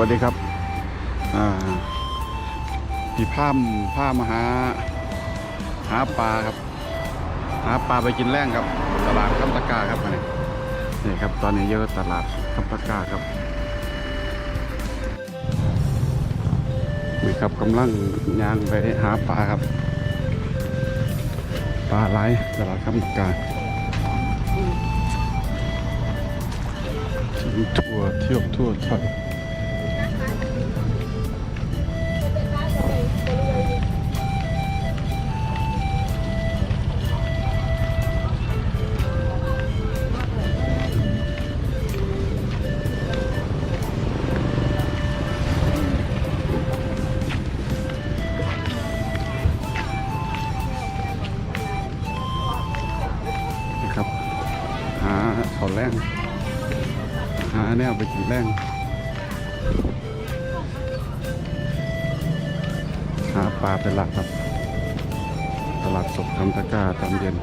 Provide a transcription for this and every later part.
วัสดีครับอ่าพี่พามพามาหาหาปลาครับ หาปลาไปกินแรงครับ ตลาดคำตะกร้าครับอันนี้นี่ครับตอนนี้เยอะตลาดคำตะกร้าครับนี่ครับกำลังย่างไปหาปลาครับปลาไหลตลาดคำตะกร้าทั่วเที่ยวทั่วไทยาแรงหาแนวไปกินแรงหาปลาเป็นหลักครับ ตลาดสดทำตะกร้าตอนเย็น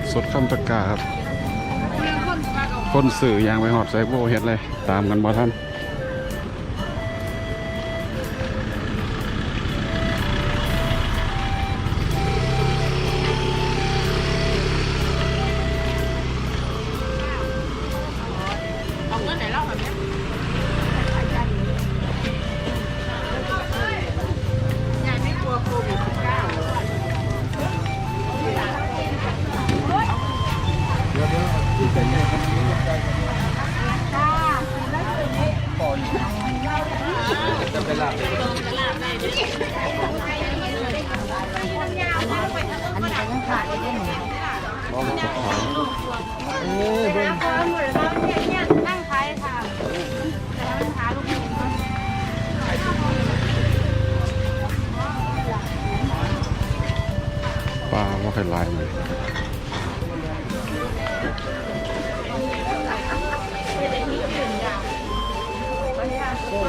ดสดคำตะกาครับ คนสื่อยางไปหอดไซโบเฮ็ดเลย ตามกันบ่ท่านเอาเงินไหนเล่าแบบนี้ ปลาว่าใครลายเลยบ่อน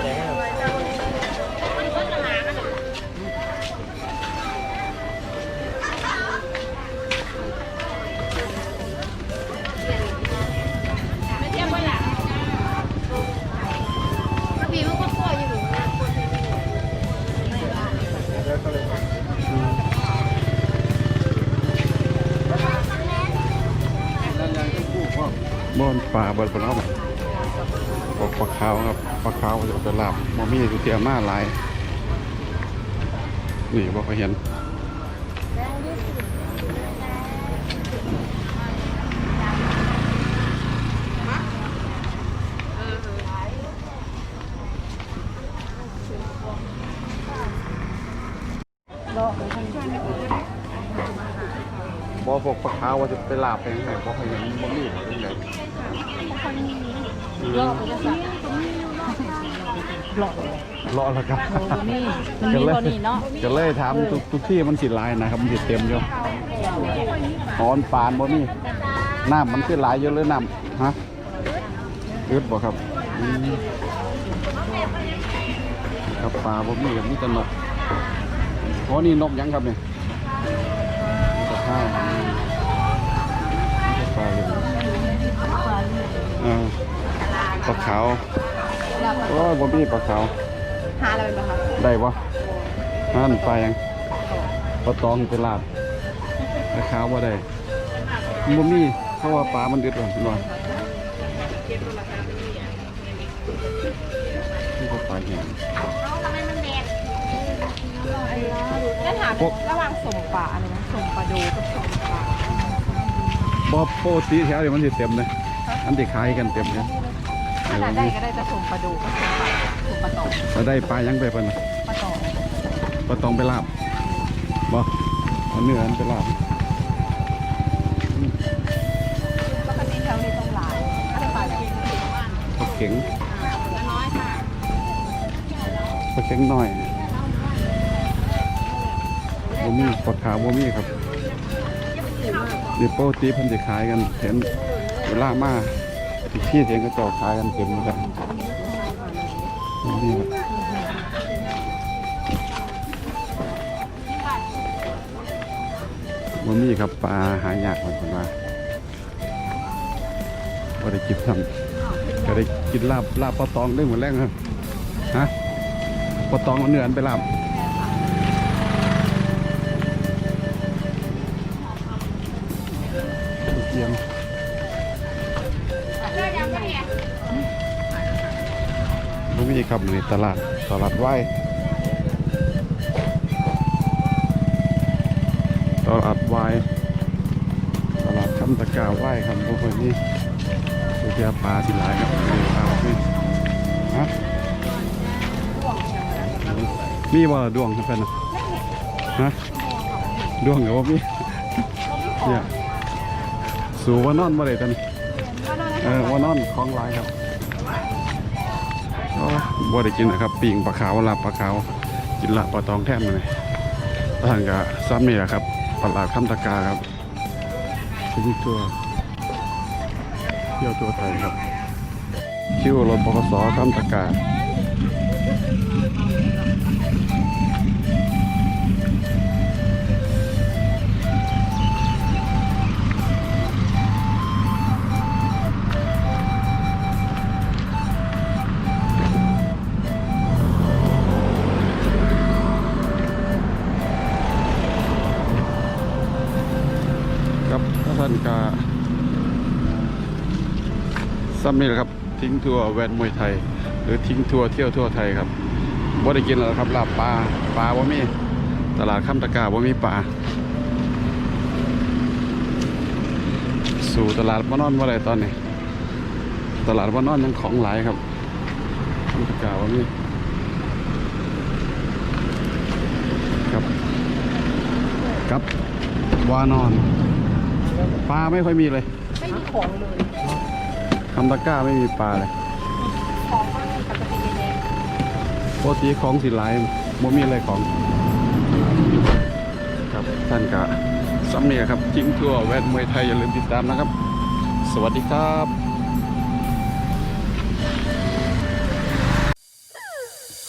ปลาเบิดบนเอาปลาปลาขาวครับปลาขาวจะเป็นลาบมมีสุเทียมาหลาย นี่บ่เคยเห็น บ่พวกปลาขาวว่าจะไปลาบไปยังไงบ่เคยเห็นบ่มีเขาจังได๋รอบไปจะสั่งหลอกรอแล้วครับนี่มันมีคนนี้เนาะก็เลยถามทุกทุกที่มันสิหลายนะครับมันสิเต็มอยู่หอนปานบ่มีน้ำมันคือหลายอยู่หรือน้ำฮะอึดบ่ครับอืมครับปลาบ่มีกับมีแต่นกโอ้นี่นกหยังครับเนี่ยนก ข้าวนี่ปลาเหลืองเออปลาขาวโอ้ยบ่มีปลาขาว หาอะไรเป็นบ้างคะได้ปะนั่นไปยังปลาตองไปลาดปลาขาวว่าได้บ่มีเพราะว่าปลามันเดือดร้อนร้อนนี่ก็ปลาแห้งแล้วถามระหว่างส่งปลาอะไรนะ ส่งปลาดูกับส่งปลาบ่โปรตีแถวเดี๋ยวมันสิเต็มเลยอันที่ขายกันเต็มเลยขนาดได้ก็ได้แต่สมปลาดูก็สมปลาสมปลาตองเราได้ปลายังไปเพิ่นน่ะปลาตองปลาตองไปลาบบ่เอาเนื้ออันไปลาบปกติแถวนี้ต้องหลายถ้าจะปลากินปลาเข็งน้อยค่ะปลาเข็งน้อย บ่มีปลาขาวบ่มีครับนี่โปรตีพิ่นสิขายกันเห็นเวลามาอีกที่เห็นก็เจ้าขายกันเต็มเลยครับนี่ครับบ่มีครับปลาหายากเหมือนกันว่าบ่ได้กินซ้ำก็ได้กินลาบลาบปลาตองได้เหมดแรงครับฮะปลาตองเอาเนื้อนไปลาบ เกียงบ่มีครับนี่ตลาดตลาดไหวตลาดไหวตลาดคำตะกาไหวครับพวกคนนี้ตัวเทียปลาสิหลายครับนี่ปลานี่ฮะมีบ่ล่ะดวงครับเพิ่นน่ะฮะดวงกับว่ามีเนี่ย สูว่านอนบ่ได้ตอนนี้เออว่านอนคล้องลายครับโอ้บ่ได้กินนะครับปิ่งปลาขาวลาบปลาขาว กินลาบปลาตองแท่นมาเลยท่านก็ซ้ำนี่แหละครับตลาดคำตะกาครับที่ตัวเที่ยวตัวไทยครับคิวรถบกสคำตะกา ซ้ำนี่แหละครับ ทิ้งทัวร์แวนมวยไทย หรือทิ้งทัวร์เที่ยวทั่วไทยครับบ่ได้กินแล้วครับลาบปลาปลาบ่มีตลาดข้ามตะกร้าบ่มีปลาสู่ตลาดบ้านนอนบ่าได้ตอนนี้ ตลาดบ้านนอนยังของหลายครับข้ามตะกาบ่มีครับครับวานอน ปลาไม่ค่อยมีเลย ไม่มีของเลย คำตะกร้าไม่มีปลาเลยของก็มีปกติแดงปกติของสิหลายบ่มีอะไรของ ครับท่านกะซ้ำเนี่ยครับจิ้งทั่วแวดมวยไทยอย่าลืมติดตามนะครับ สวัสดีครับ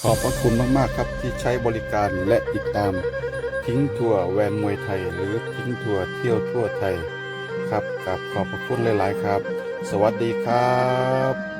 ขอบพระคุณมาก ๆ ครับที่ใช้บริการและติดตาม ทิ้งทัวร์แวนมวยไทย หรือทิ้งทัวร์เที่ยวทั่วไทย ครับกับขอบพระคุณหลาย ๆ ครับ สวัสดีครับ